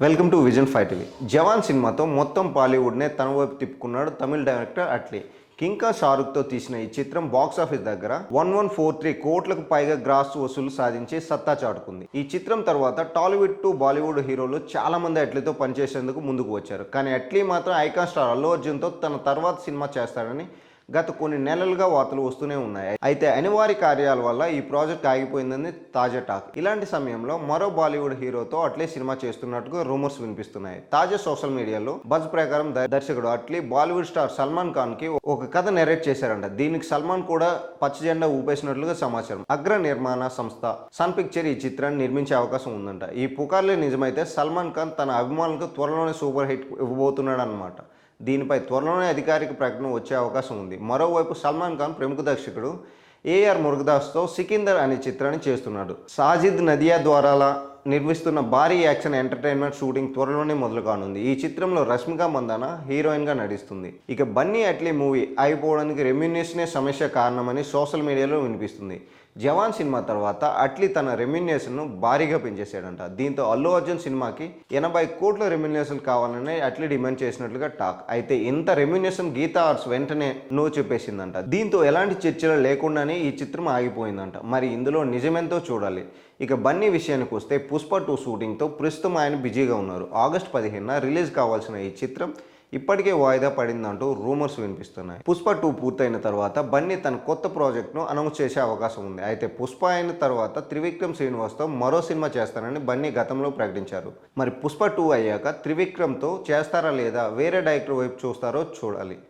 Welcome to vision five TV. Jawan సినిమాతో మొత్తం బాలీవుడ్నే తన వైపు తిప్పుకున్నాడు తమిళ డైరెక్టర్ అట్లీ. కింకా షారుఖ్తో తీసిన ఈ చిత్రం బాక్స్ ఆఫీస్ దగ్గర వన్ వన్ ఫోర్ త్రీ కోట్లకు పైగా గ్రాస్ వసూలు సాధించి సత్తా చాటుకుంది. ఈ చిత్రం తర్వాత టాలీవుడ్ టు బాలీవుడ్ హీరోలు చాలా మంది అట్లీతో పనిచేసేందుకు ముందుకు వచ్చారు. కానీ అట్లీ మాత్రం ఐకాన్ స్టార్ అల్లు అర్జున్తో తన తర్వాత సినిమా చేస్తాడని గత కొన్ని నెలలుగా వార్తలు వస్తూనే ఉన్నాయి. అయితే అనివార్య కార్యాల వల్ల ఈ ప్రాజెక్ట్ ఆగిపోయిందని తాజా టాక్. ఇలాంటి సమయంలో మరో బాలీవుడ్ హీరోతో అట్లే సినిమా చేస్తున్నట్టుగా రూమర్స్ వినిపిస్తున్నాయి. తాజా సోషల్ మీడియాలో బజ్ ప్రకారం ద- దర్శకుడు అట్లీ బాలీవుడ్ స్టార్ సల్మాన్ ఖాన్కి ఒక కథ నెరేట్ చేశారంట. దీనికి సల్మాన్ కూడా పచ్చ జెండా ఊపేసినట్లుగా సమాచారం. అగ్ర నిర్మాణ సంస్థ సన్ పిక్చర్ ఈ చిత్రాన్ని నిర్మించే అవకాశం ఉందంట. ఈ పుకార్లే నిజమైతే సల్మాన్ ఖాన్ తన అభిమానులకు త్వరలోనే సూపర్ హిట్ ఇవ్వబోతున్నాడు అనమాట దీనిపై త్వరలోనే అధికారిక ప్రకటన వచ్చే అవకాశం ఉంది. మరోవైపు సల్మాన్ ఖాన్ ప్రముఖ దర్శకుడు ఏఆర్ మురుగదాస్తో సికిందర్ అనే చిత్రాన్ని చేస్తున్నాడు. సాజిద్ నదియా ద్వారాల నిర్మిస్తున్న భారీ యాక్షన్ ఎంటర్టైన్మెంట్ షూటింగ్ త్వరలోనే మొదలు కానుంది. ఈ చిత్రంలో రష్మిక మందాన హీరోయిన్గా నటిస్తుంది. ఇక బన్నీ అట్లీ మూవీ అయిపోవడానికి రెమ్యునేషనే సమస్య కారణమని సోషల్ మీడియాలో వినిపిస్తుంది. జవాన్ సినిమా తర్వాత అట్లీ తన రెమ్యునేషన్ను భారీగా పెంచేశాడంట. దీంతో అల్లు అర్జున్ సినిమాకి ఎనభై కోట్ల రెమ్యునేషన్ కావాలని అట్లీ డిమాండ్ చేసినట్లుగా టాక్. అయితే ఇంత రెమ్యునేషన్ గీతా ఆర్ట్స్ వెంటనే నో చెప్పేసిందంట. దీంతో ఎలాంటి చర్చలు లేకుండానే ఈ చిత్రం ఆగిపోయిందంట. మరి ఇందులో నిజమెంతో చూడాలి. ఇక బన్నీ విషయానికి వస్తే పుష్ప టూ షూటింగ్తో ప్రస్తుతం ఆయన బిజీగా ఉన్నారు. ఆగస్ట్ పదిహేనున రిలీజ్ కావాల్సిన ఈ చిత్రం ఇప్పటికే వాయిదా పడిందంటూ రూమర్స్ వినిపిస్తున్నాయి. పుష్ప టూ పూర్తయిన తర్వాత బన్నీ తన కొత్త ప్రాజెక్ట్ను అనౌన్స్ చేసే అవకాశం ఉంది. అయితే పుష్ప అయిన తర్వాత త్రివిక్రమ్ శ్రీనివాస్తో మరో సినిమా చేస్తానని బన్నీ గతంలో ప్రకటించారు. మరి పుష్ప టూ అయ్యాక త్రివిక్రమ్తో చేస్తారా లేదా వేరే డైరెక్టర్ వైపు చూస్తారో చూడాలి.